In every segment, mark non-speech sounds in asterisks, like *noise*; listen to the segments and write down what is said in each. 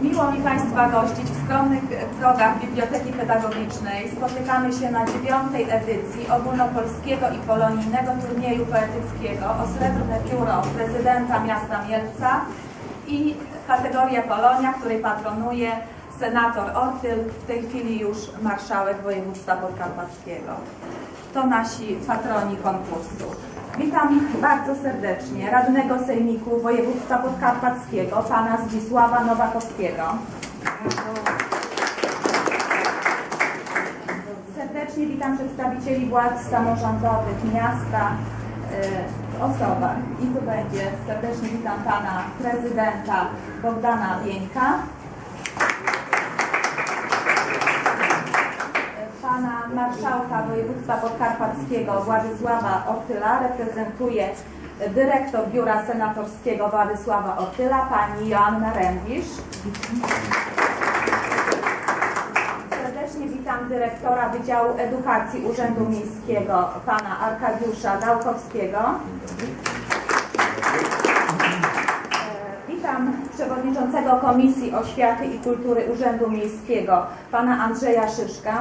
Miło mi Państwa gościć w skromnych progach Biblioteki Pedagogicznej. Spotykamy się na dziewiątej edycji ogólnopolskiego i polonijnego turnieju poetyckiego o srebrne pióro prezydenta miasta Mielca i kategoria Polonia, której patronuje senator Ortyl, w tej chwili już marszałek województwa podkarpackiego. To nasi patroni konkursu. Witam bardzo serdecznie radnego sejmiku województwa podkarpackiego, pana Zdzisława Nowakowskiego. Serdecznie witam przedstawicieli władz samorządowych miasta w osobach. I tu będzie serdecznie witam pana prezydenta Bogdana Wieńka. pana marszałka województwa podkarpackiego Władysława Ortyla reprezentuje dyrektor biura senatorskiego Władysława Ortyla, pani Joanna Rębisz. Serdecznie witam dyrektora Wydziału Edukacji Urzędu Miejskiego, pana Arkadiusza Dałkowskiego. Witam przewodniczącego Komisji Oświaty i Kultury Urzędu Miejskiego, pana Andrzeja Szyszkę.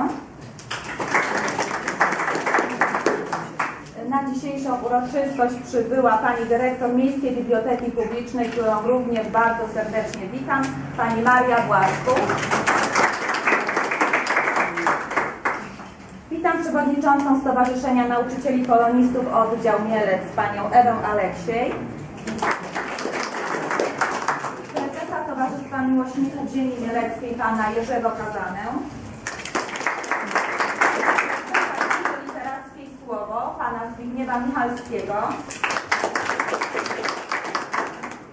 Na dzisiejszą uroczystość przybyła pani dyrektor Miejskiej Biblioteki Publicznej, którą również bardzo serdecznie witam, pani Maria Błaszczuk. Witam przewodniczącą Stowarzyszenia Nauczycieli Polonistów Oddział Mielec, panią Ewę Aleksiej. Prezesa Towarzystwa Miłośników Ziemi Mieleckiej, pana Jerzego Kazanę. Prezesa Literackiej Słowo, pana Zbigniewa Michalskiego.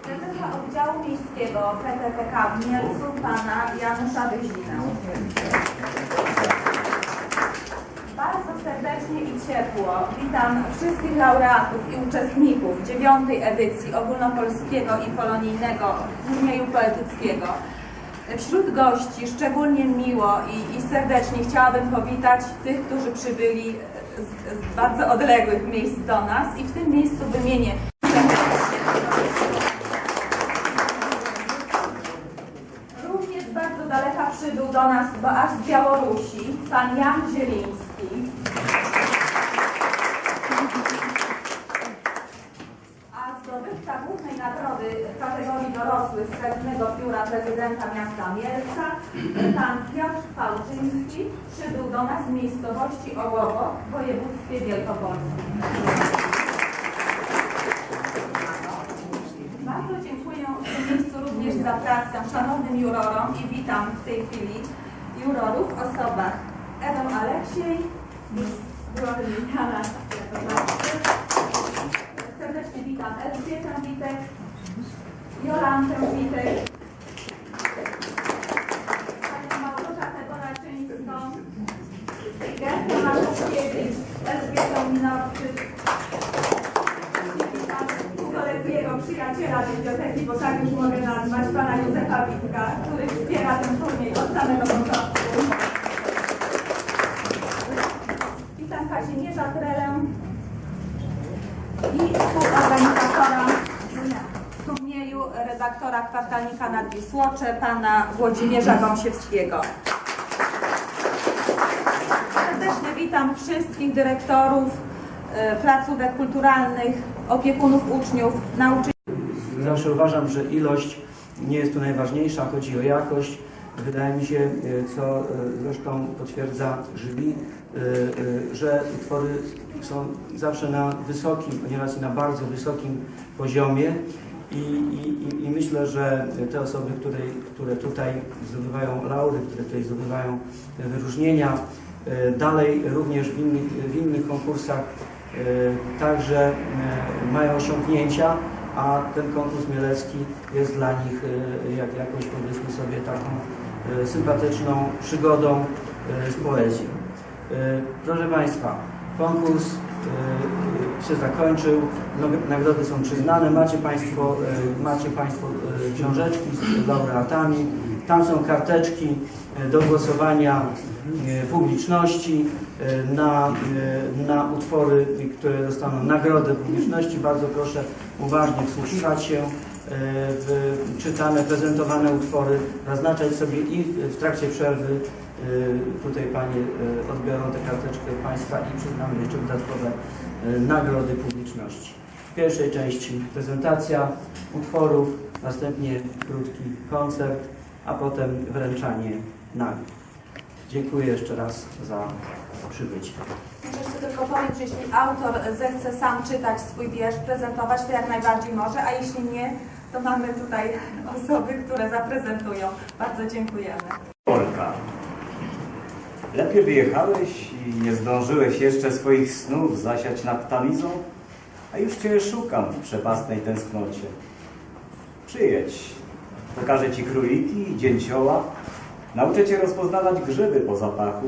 Prezesa Oddziału Miejskiego PTPK w Mielcu, pana Janusza Wyzinę. Bardzo serdecznie i ciepło witam wszystkich laureatów i uczestników dziewiątej edycji ogólnopolskiego i polonijnego turnieju poetyckiego. Wśród gości szczególnie miło i, i serdecznie chciałabym powitać tych, którzy przybyli z, z bardzo odległych miejsc do nas i w tym miejscu wymienię Również z bardzo daleka przybył do nas, bo aż z Białorusi, pan Jan Zieliński. A zdobywca głównej nagrody kategorii dorosłych Srebrnego Pióra Prezydenta Miasta Mielca, pan Piotr Pałczyński, przybył do nas z miejscowości Ołowo w województwie wielkopolskim. Bardzo dziękuję w tym miejscu również za pracę szanownym jurorom i witam w tej chwili jurorów w osobach Ewę Aleksiej, była wymieniana. Serdecznie witam Elżbietę Witek, Jolantę Witek, wspiera ten turniej od samego początku. Witam Kazimierza Trelę i współorganizatora turnieju redaktora kwartalnika nad Wisłocze, pana Włodzimierza Gąsiewskiego. Serdecznie witam wszystkich dyrektorów e, placówek kulturalnych, opiekunów uczniów, nauczycieli. Zawsze uważam, że ilość nie jest tu najważniejsza, chodzi o jakość. Wydaje mi się, y, co y, zresztą potwierdza y, y, że utwory są zawsze na wysokim, nieraz i na bardzo wysokim poziomie. I, i, i- myślę, że te osoby, które, które tutaj zdobywają laury, które tutaj zdobywają wyróżnienia, dalej również w innych, w innych konkursach także mają osiągnięcia, a ten konkurs mielecki jest dla nich y, jak, jakąś powiedzmy sobie taką y, sympatyczną przygodą y, z poezją. Y, Proszę Państwa, konkurs się zakończył, nagrody są przyznane, macie Państwo, macie państwo książeczki z laureatami, tam są karteczki do głosowania y, publiczności y, na, na utwory, które dostaną nagrodę publiczności. Bardzo proszę uważnie wsłuchiwać się w, czytane, prezentowane utwory, zaznaczać sobie i w, trakcie przerwy e, tutaj Panie e, odbiorą tę karteczkę Państwa i przyznamy jeszcze dodatkowe e, nagrody publiczności. W pierwszej części prezentacja utworów, następnie krótki koncert, a potem wręczanie nagród. Dziękuję jeszcze raz za przybycie. Jeszcze tylko powiem, że jeśli autor zechce sam czytać swój wiersz, prezentować, to jak najbardziej może, a jeśli nie, to mamy tutaj osoby, które zaprezentują. Bardzo dziękujemy. Polka. Lepiej wyjechałeś i nie zdążyłeś jeszcze swoich snów zasiać nad Tamizą, a już Cię szukam w przepastnej tęsknocie. Przyjedź, pokażę Ci króliki i dzięcioła, nauczę Cię rozpoznawać grzyby po zapachu.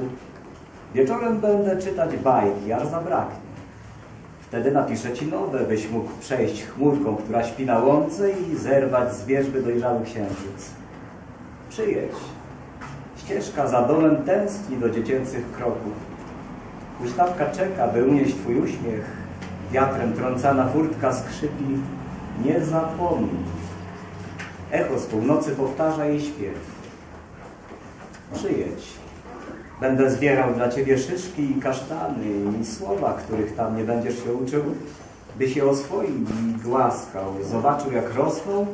Wieczorem będę czytać bajki, aż zabraknie. Wtedy napiszę Ci nowe, byś mógł przejść chmurką, która śpi na łące i zerwać z wierzby dojrzały księżyc. Przyjedź. Ścieżka za domem tęskni do dziecięcych kroków. Huśtawka czeka, by unieść Twój uśmiech. Wiatrem trącana furtka skrzypi. Nie zapomnij. Echo z północy powtarza jej śpiew. Przyjedź. Będę zbierał dla Ciebie szyszki i kasztany i słowa, których tam nie będziesz się uczył, byś je oswoił i głaskał, zobaczył jak rosną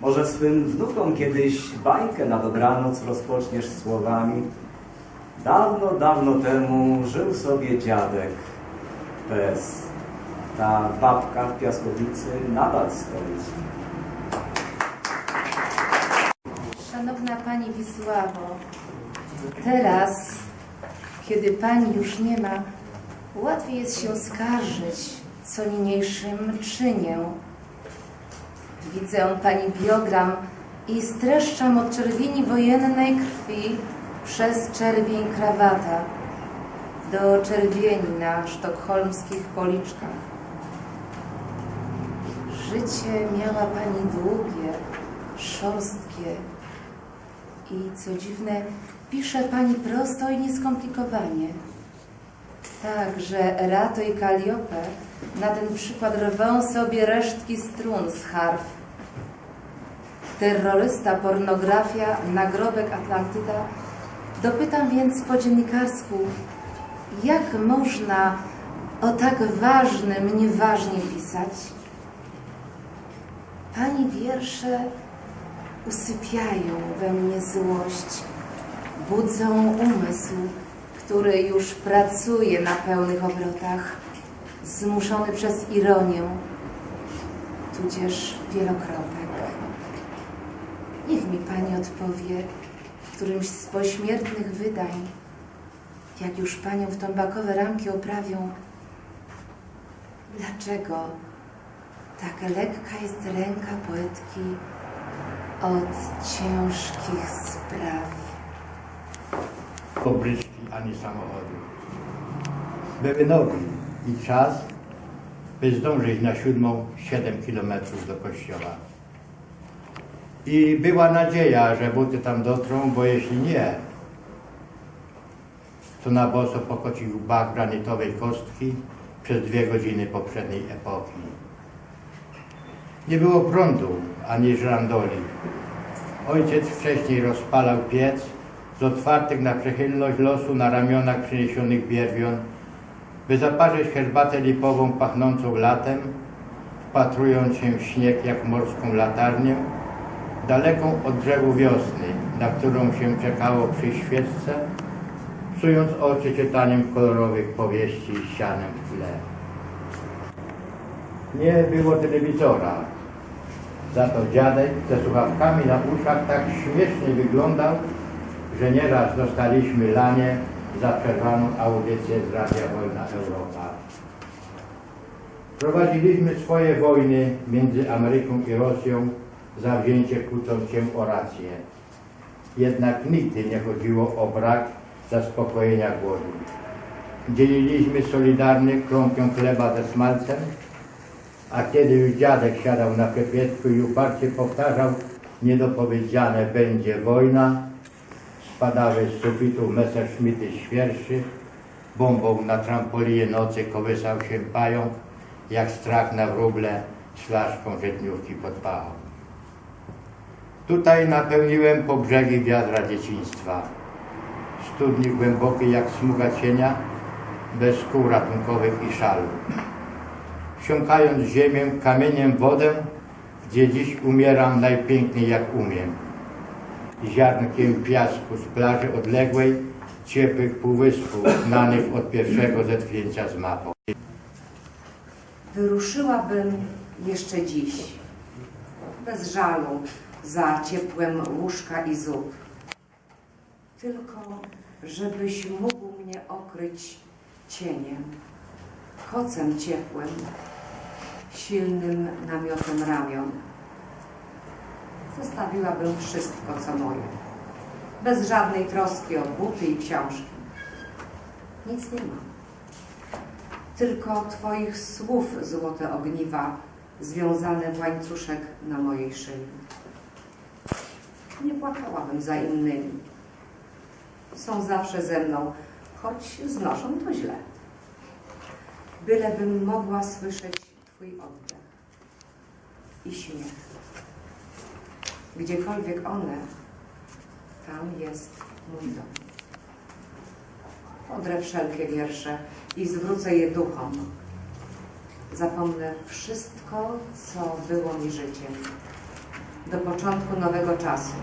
może swym wnukom kiedyś bajkę na dobranoc rozpoczniesz słowami. Dawno, dawno temu żył sobie dziadek bez. Ta babka w piaskownicy nadal stoi. Szanowna Pani Wisławo, teraz, kiedy Pani już nie ma, łatwiej jest się skarżyć, co niniejszym czynię. Widzę Pani biogram i streszczam od czerwieni wojennej krwi przez czerwień krawata do czerwieni na sztokholmskich policzkach. Życie miała Pani długie, szorstkie i co dziwne, pisze Pani prosto i nieskomplikowanie. Tak, że Rato i Kaliope na ten przykład rwą sobie resztki strun z harf. Terrorysta, pornografia, nagrobek Atlantyda. Dopytam więc po dziennikarsku, jak można o tak ważnym nieważnie pisać? Pani wiersze usypiają we mnie złość, budzą umysł, który już pracuje na pełnych obrotach, zmuszony przez ironię, tudzież wielokropek. Niech mi Pani odpowie w którymś z pośmiertnych wydań, jak już Panią w tombakowe ramki oprawią, dlaczego tak lekka jest ręka poetki od ciężkich spraw. pobryczki ani samochodu. Były nogi i czas, by zdążyć na siódmą 7 kilometrów do kościoła. I była nadzieja, że buty tam dotrą, bo jeśli nie, to na boso pokocił bak granitowej kostki przez dwie godziny poprzedniej epoki. Nie było prądu ani żrandoli. Ojciec wcześniej rozpalał piec z otwartych na przychylność losu na ramionach przyniesionych bierwion, by zaparzyć herbatę lipową pachnącą latem, wpatrując się w śnieg jak morską latarnię, daleką od brzegu wiosny, na którą się czekało przy świeczce, psując oczy czytaniem kolorowych powieści ścianem w tle. Nie było telewizora, za to dziadek ze słuchawkami na uszach tak śmiesznie wyglądał, że nieraz dostaliśmy lanie za przerwaną audycję z Radia Wolna Europa. Prowadziliśmy swoje wojny między Ameryką i Rosją, zawzięcie kłócąc się o rację. Jednak nigdy nie chodziło o brak zaspokojenia głodu. Dzieliliśmy solidarny kromkę chleba ze smalcem, a kiedy już dziadek siadał na przepiecku i uparcie powtarzał niedopowiedziane będzie wojna, spadały z sufitu Messerschmitty świerszy, bombą na trampolinie nocy kołysał się pająk, jak strach na wróble szlaszką żytniówki podpałał. Tutaj napełniłem po brzegi wiadra dzieciństwa. Studni głębokiej jak smuga cienia, bez szkół ratunkowych i szalu. Wsiąkając ziemię, kamieniem wodę, gdzie dziś umieram najpiękniej jak umiem. Ziarnkiem piasku z plaży odległej, ciepłych półwyspów, znanych od pierwszego zetknięcia z mapą. Wyruszyłabym jeszcze dziś, bez żalu za ciepłem łóżka i zup. Tylko, żebyś mógł mnie okryć cieniem, kocem ciepłym, silnym namiotem ramion. Zostawiłabym wszystko, co moje, bez żadnej troski o buty i książki. Nic nie mam tylko Twoich słów złote ogniwa związane w łańcuszek na mojej szyi. Nie płakałabym za innymi. Są zawsze ze mną, choć znoszą to źle. Bylebym mogła słyszeć Twój oddech i śmiech. Gdziekolwiek one, tam jest mój dom. Odrę wszelkie wiersze i zwrócę je duchom. Zapomnę wszystko, co było mi życiem. Do początku nowego czasu.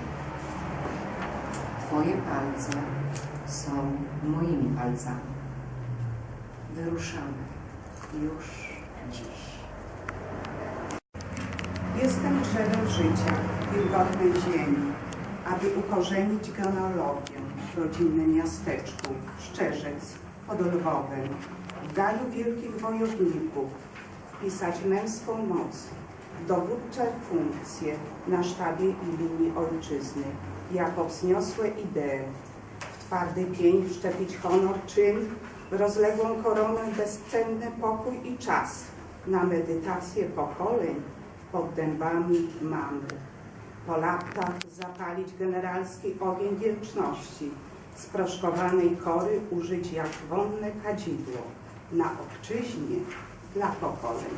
Twoje palce są moimi palcami. Wyruszamy już dziś. Drzewem życia, wilgotnej ziemi, aby ukorzenić genealogię w rodzinnym miasteczku Szczerzec pod Lwowem, w gaju wielkich wojowników, wpisać męską moc, dowódcze funkcje na sztabie i linii ojczyzny, jako wzniosłe idee, w twardy pień wszczepić honor, czyn, w rozległą koronę bezcenny pokój i czas na medytację pokoleń pod dębami mamy. Po latach zapalić generalski ogień wieczności, z proszkowanej kory użyć jak wonne kadzidło, na obczyźnie dla pokoleń.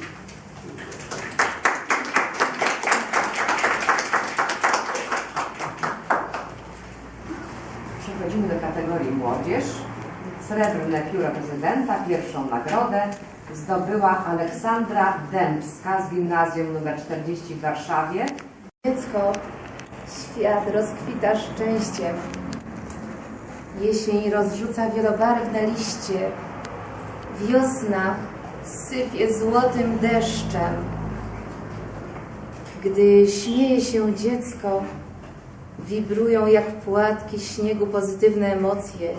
Przechodzimy do kategorii młodzież. Srebrne pióro prezydenta, pierwszą nagrodę zdobyła Aleksandra Dębska z gimnazjum nr 40 w Warszawie. Dziecko, świat rozkwita szczęściem. Jesień rozrzuca wielobarwne liście. Wiosna sypie złotym deszczem. Gdy śmieje się dziecko, wibrują jak płatki śniegu pozytywne emocje.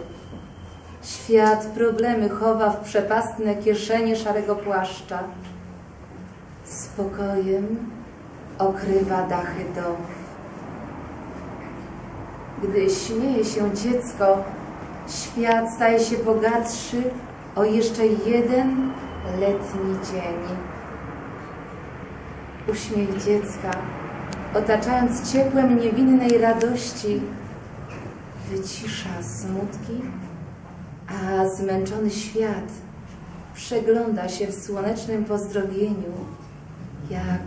Świat problemy chowa w przepastne kieszenie szarego płaszcza. Spokojem okrywa dachy domów. Gdy śmieje się dziecko, świat staje się bogatszy o jeszcze jeden letni dzień. Uśmiech dziecka, otaczając ciepłem niewinnej radości, wycisza smutki, a zmęczony świat przegląda się w słonecznym pozdrowieniu, jak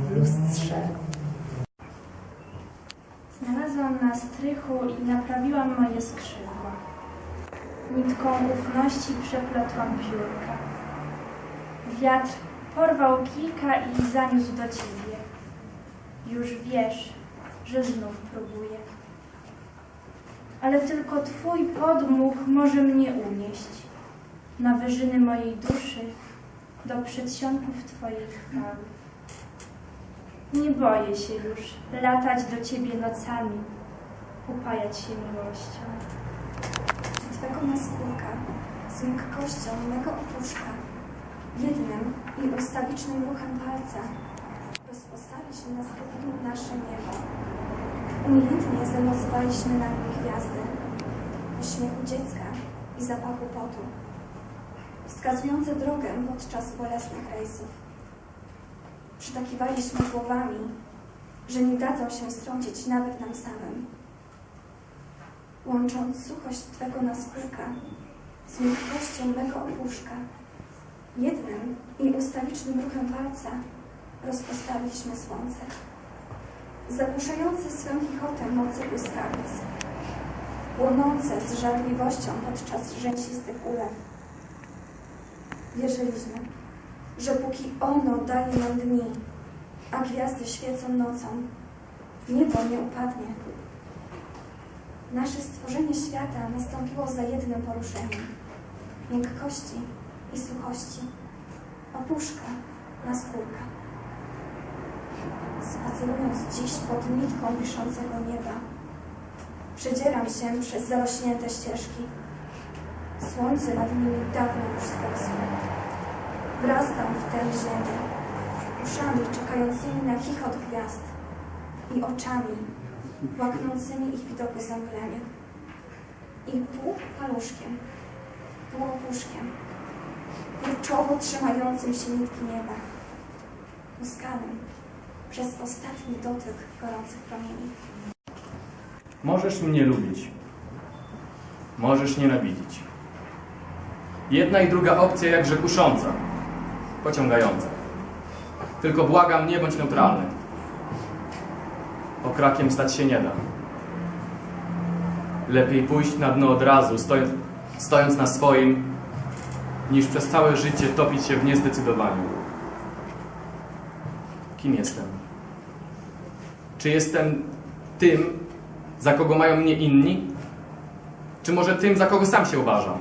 w lustrze. Znalazłam na strychu i naprawiłam moje skrzydła. Nitką ufności przeplotłam piórka. Wiatr porwał kilka i zaniósł do ciebie. Już wiesz, że znów próbuję. Ale tylko twój podmuch może mnie unieść na wyżyny mojej duszy, do przedsionków twojej chwały. Nie boję się już latać do Ciebie nocami, upajać się miłością. Twego naskórka z miękkością mego opuszka, jednym i ustawicznym ruchem palca rozpostawić na nasze niebo. Umiejętnie zamazowaliśmy na nim gwiazdy, o śmiechu dziecka i zapachu potu, wskazujące drogę podczas bolesnych rejsów. Przytakiwaliśmy głowami, że nie dadzą się strącić nawet nam samym. Łącząc suchość Twego naskórka z miękkością mego opuszka, jednym i ustawicznym ruchem palca rozpostawiliśmy słońce. Zagłuszające swym chichotem mocy błyskawic. Płonące z żarliwością podczas rzęsistych ulew. Wierzyliśmy, że póki ono daje nam dni, a gwiazdy świecą nocą, niebo nie upadnie. Nasze stworzenie świata nastąpiło za jednym poruszeniem miękkości i suchości, opuszka na skórka. Spacerując dziś pod nitką wiszącego nieba, przedzieram się przez zarośnięte ścieżki. Słońce nad nimi dawno już zgasło. Wrastam w tę ziemię, uszami czekającymi na chichot gwiazd i oczami łaknącymi ich widoku zemglenia. I pół paluszkiem, pół opuszkiem, kurczowo trzymającym się nitki nieba, muskanym przez ostatni dotyk gorących promieni. Możesz mnie lubić. Możesz nienawidzić. Jedna i druga opcja jakże kusząca, pociągająca. Tylko błagam, nie bądź neutralny. Okrakiem stać się nie da. Lepiej pójść na dno od razu, stojąc, stojąc na swoim, niż przez całe życie topić się w niezdecydowaniu. Kim jestem? Czy jestem tym, za kogo mają mnie inni? Czy może tym, za kogo sam się uważam?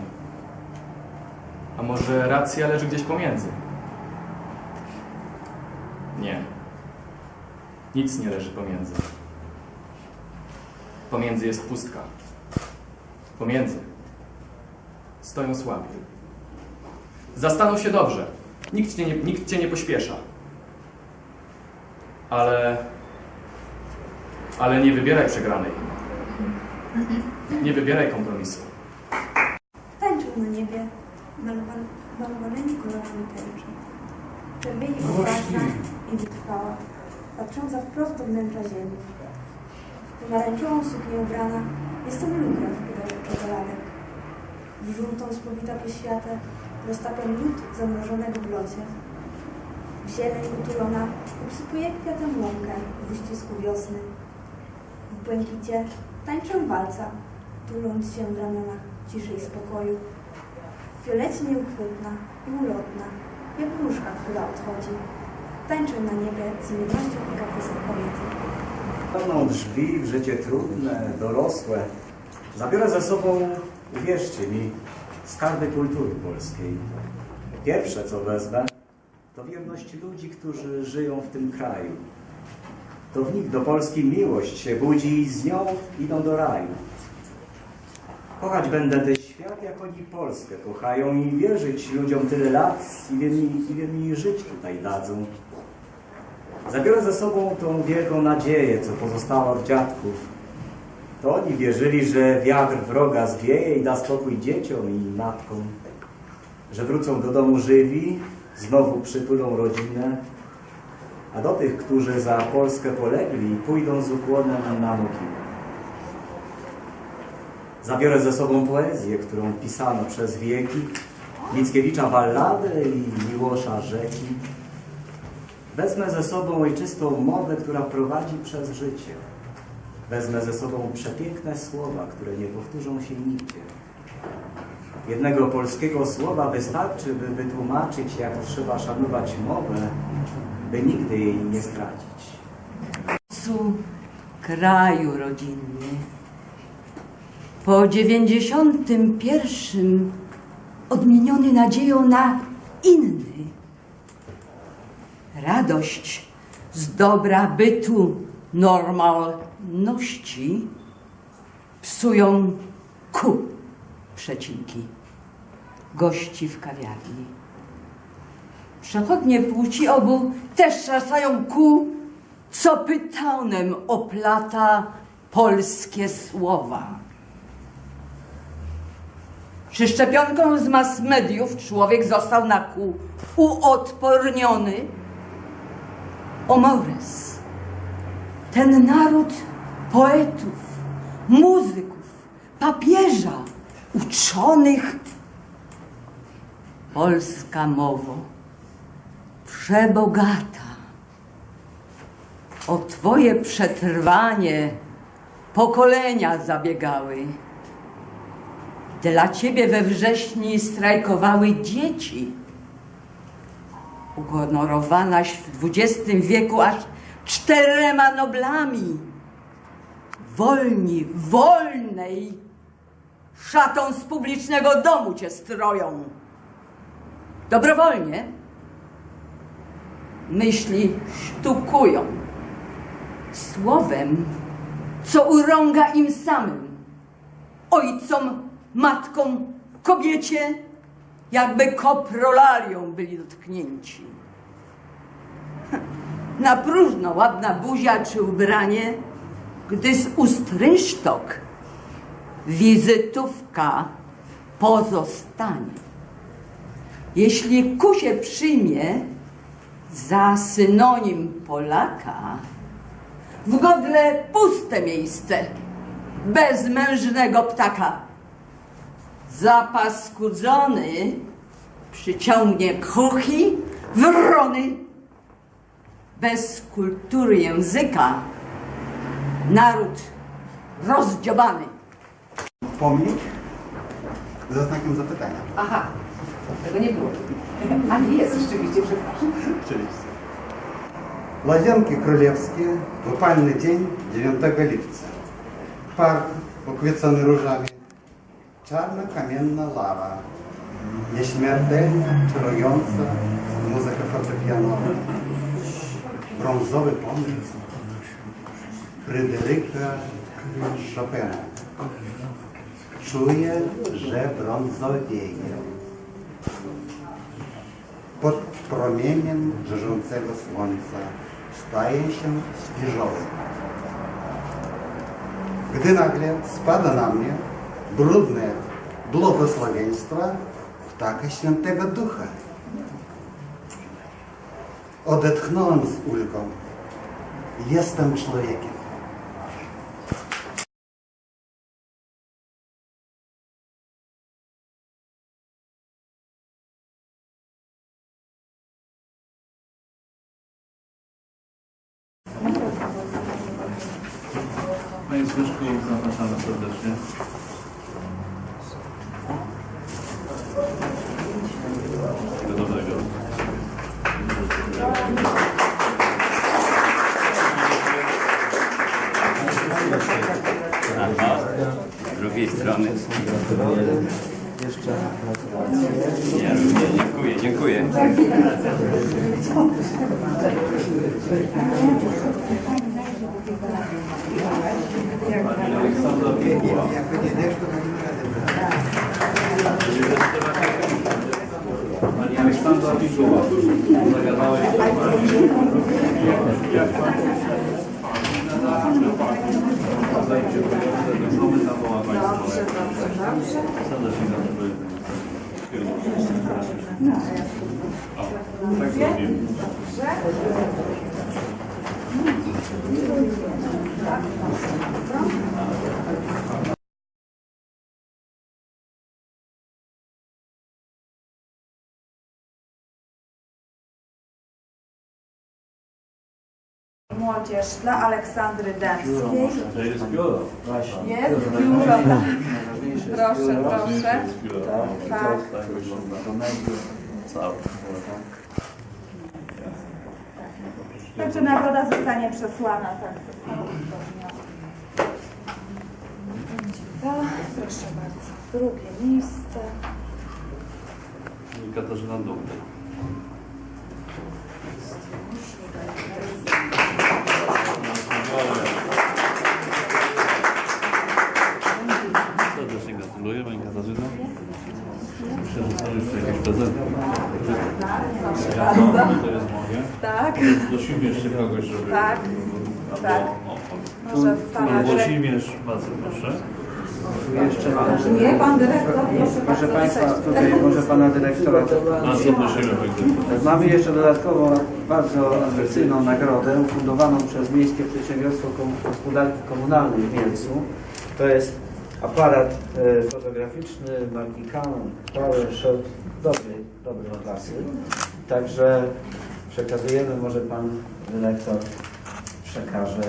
A może racja leży gdzieś pomiędzy? Nie. Nic nie leży pomiędzy. Pomiędzy jest pustka. Pomiędzy stoją słabi. Zastanów się dobrze. Nikt cię nie, nikt cię nie pośpiesza. Ale ale nie wybieraj przegranej. Nie wybieraj kompromisu. Tańczył na niebie malowan- malowanymi kolorami tęczy. Czerwieni odważna i wytrwała, patrząca wprost do wnętrza ziemi. W pomarańczową suknię ubrana jestem lukrem w pudełku czekoladek. W żółtą spowita światę roztapiam lód zamrożonego w locie. W zieleń utulona obsypuję kwiatem łąkę w uścisku wiosny. Błękicie tańczę walca, tuląc się w ramionach ciszy i spokoju. W nieuchwytna i ulotna, jak różka, która odchodzi. Tańczę na niebie z miłością i kaprysem kobiety. Pełną drzwi w życie trudne, dorosłe. Zabiorę ze sobą, uwierzcie mi, skarby kultury polskiej. Pierwsze, co wezmę, to wierność ludzi, którzy żyją w tym kraju. To w nich do Polski miłość się budzi i z nią idą do raju. Kochać będę ten świat, jak oni Polskę kochają i wierzyć ludziom tyle lat, ile mi żyć tutaj dadzą. Zabiorę ze sobą tą wielką nadzieję, co pozostała od dziadków. To oni wierzyli, że wiatr wroga zwieje i da spokój dzieciom i matkom. Że wrócą do domu żywi, znowu przytulą rodzinę. A do tych, którzy za Polskę polegli, pójdą z ukłonem na mogilę. Zabiorę ze sobą poezję, którą pisano przez wieki, Mickiewicza balladę i Miłosza rzeki. Wezmę ze sobą ojczystą mowę, która prowadzi przez życie. Wezmę ze sobą przepiękne słowa, które nie powtórzą się nigdzie. Jednego polskiego słowa wystarczy, by wytłumaczyć, jak trzeba szanować mowę, by nigdy jej nie stracić. Su kraju rodzinny. Po dziewięćdziesiątym pierwszym odmieniony nadzieją na inny. Radość z dobra bytu normalności psują ku przecinki gości w kawiarni. Przechodnie płci obu też szasają ku, co pytaunem oplata polskie słowa. Czy szczepionką z mass mediów człowiek został na kół uodporniony? Omores, ten naród poetów, muzyków, papieża, uczonych, polska mowo, przebogata, O twoje przetrwanie pokolenia zabiegały. Dla ciebie we wrześni strajkowały dzieci. Uhonorowałaś w XX wieku aż czterema noblami. Wolni, wolnej, szatą z publicznego domu cię stroją. Dobrowolnie. Myśli sztukują. Słowem, co urąga im samym. Ojcom, matkom, kobiecie, jakby koprolarią byli dotknięci. *laughs* Na próżno ładna buzia czy ubranie, gdy z ust rynsztok wizytówka pozostanie. Jeśli ku się przyjmie za synonim Polaka, w godle puste miejsce, bez mężnego ptaka. Zapaskudzony przyciągnie kruchi, wrony, bez kultury języka, naród rozdziobany. Pomnik ze znakiem zapytania. Aha, tego nie było. *laughs* A nie jest rzeczywiście, przepraszam. Oczywiście. Łazienki Królewskie upalny dzień 9 lipca. Park ukwiecony różami. Czarna kamienna lawa. Nieśmiertelna, czarująca muzyka fortepianowa. Brązowy pomnik Fryderyka Chopina. Czuję, że brązowieje. Pod promieniem żarzącego słońca staje się świeżowy. Gdy nagle spada na mnie brudne błogosławieństwo ptaka świętego ducha. Odetchnąłem z ulgą. Jestem człowiekiem. Panie Zbyszku, zapraszamy serdecznie. Do dobrego. Aha, z drugiej strony. Jeszcze gratulacje. Ja również dziękuję, Pani Aleksandra Pikuła. Pani Aleksandra Pikuła. Zagadałeś do Pani. Zajdzie pieniądze, to my zawoła Państwo. Serdecznie gratuluję. Tak zrobimy. Młodzież dla Aleksandry Dębskiej. To jest biuro. Właśnie. Jest Biuro tak. Proszę, proszę. Tak, Tak wygląda. do mediów. Cały. Także nagroda zostanie przesłana. Tak. Proszę bardzo. Drugie miejsce. Katarzyna Dubny. Gratuluję Pani Katarzyno. Myślę, że to już jakiś prezent. To jest moje. Tak, Prosimy jeszcze kogoś, żeby... Tak, tak. może pana. Włodzimierz, bardzo proszę. Tu jeszcze Nie, pan dyrektor, proszę. Państwa, tutaj może Pana Dyrektora. Bardzo prosimy. Mamy jeszcze dodatkową, bardzo atrakcyjną nagrodę ufundowaną przez Miejskie Przedsiębiorstwo Gospodarki Komunalnej w Mielcu. To jest aparat e, fotograficzny marki Canon PowerShot dobrej, dobrej klasy. Także przekazujemy, może Pan Dyrektor przekażę.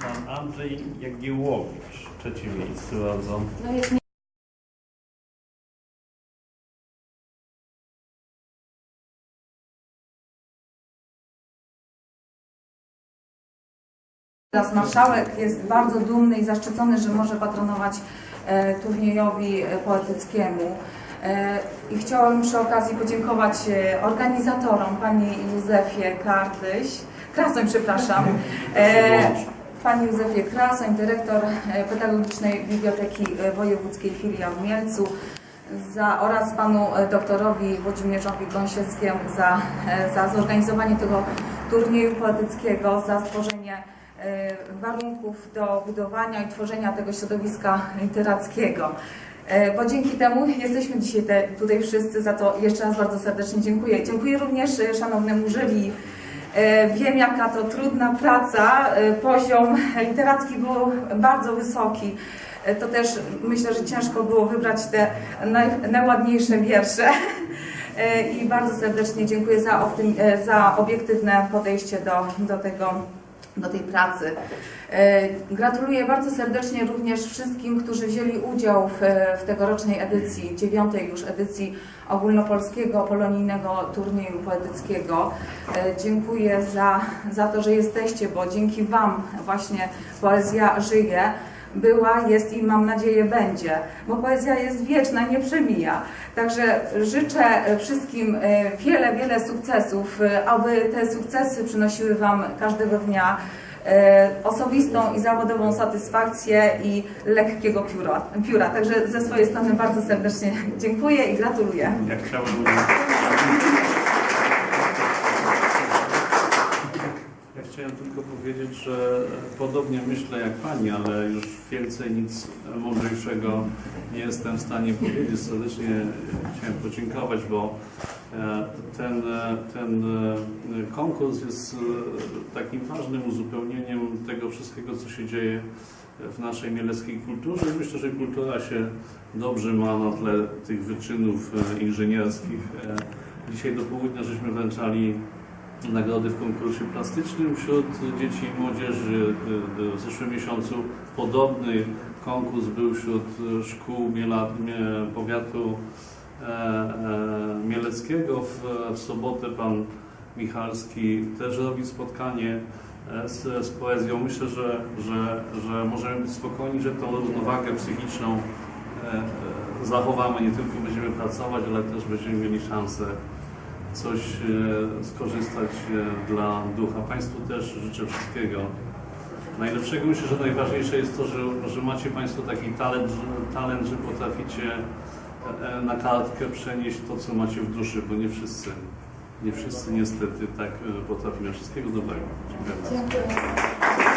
Pan Andrzej Jagiełowicz, trzecie miejsce bardzo. Teraz marszałek jest bardzo dumny i zaszczycony, że może patronować e, turniejowi e, poetyckiemu. E, I chciałabym przy okazji podziękować organizatorom, pani Józefie Kartyś, Krasoń, przepraszam, pani Józefie Krasoń, dyrektor Pedagogicznej Biblioteki Wojewódzkiej Filia w Mielcu, za, oraz panu doktorowi Włodzimierzowi Gąsieckiemu za, za zorganizowanie tego turnieju poetyckiego, za stworzenie warunków do budowania i tworzenia tego środowiska literackiego. E, Bo dzięki temu jesteśmy dzisiaj te, tutaj wszyscy, za to jeszcze raz bardzo serdecznie dziękuję. Dziękuję również e, szanownemu jury. E, Wiem, jaka to trudna praca. E, Poziom literacki był bardzo wysoki. E, To też myślę, że ciężko było wybrać te naj, najładniejsze wiersze. *laughs* E, I bardzo serdecznie dziękuję za, e, za obiektywne podejście do, do, tego, do tej pracy. E, Gratuluję bardzo serdecznie również wszystkim, którzy wzięli udział w, w tegorocznej edycji, dziewiątej już edycji ogólnopolskiego polonijnego turnieju poetyckiego. E, Dziękuję za, za to, że jesteście, bo dzięki Wam właśnie poezja żyje była, jest i mam nadzieję będzie, bo poezja jest wieczna, nie przemija. Także życzę wszystkim e, wiele, wiele sukcesów, e, aby te sukcesy przynosiły Wam każdego dnia e, osobistą i zawodową satysfakcję i lekkiego pióra. pióra. Także ze swojej strony bardzo serdecznie dziękuję i gratuluję. Ja chciałem... Ja chciałem tylko powiedzieć, że podobnie myślę jak Pani, ale już więcej nic mądrzejszego nie jestem w stanie powiedzieć. Serdecznie chciałem podziękować, bo e, ten, e, ten e, konkurs jest takim ważnym uzupełnieniem tego wszystkiego, co się dzieje w naszej mieleckiej kulturze. Myślę, że kultura się dobrze ma na tle tych wyczynów inżynierskich. Dzisiaj do południa żeśmy wręczali nagrody w konkursie plastycznym wśród dzieci i młodzieży. E, W zeszłym miesiącu podobny konkurs był wśród e, szkół Miela, Mie- powiatu e, e, mieleckiego. W, w sobotę pan Michalski też robi spotkanie e, z, z poezją. Myślę, że, że, że możemy być spokojni, że tą równowagę psychiczną e, e, zachowamy. Nie tylko będziemy pracować, ale też będziemy mieli szansę coś e, skorzystać e, dla ducha. Państwu też życzę wszystkiego najlepszego. Myślę, że najważniejsze jest to, że, że macie Państwo taki talent, że, talent, że potraficie e, na kartkę przenieść to, co macie w duszy, bo nie wszyscy, nie wszyscy niestety tak potrafimy. Wszystkiego dobrego. Dziękuję. Dziękuję.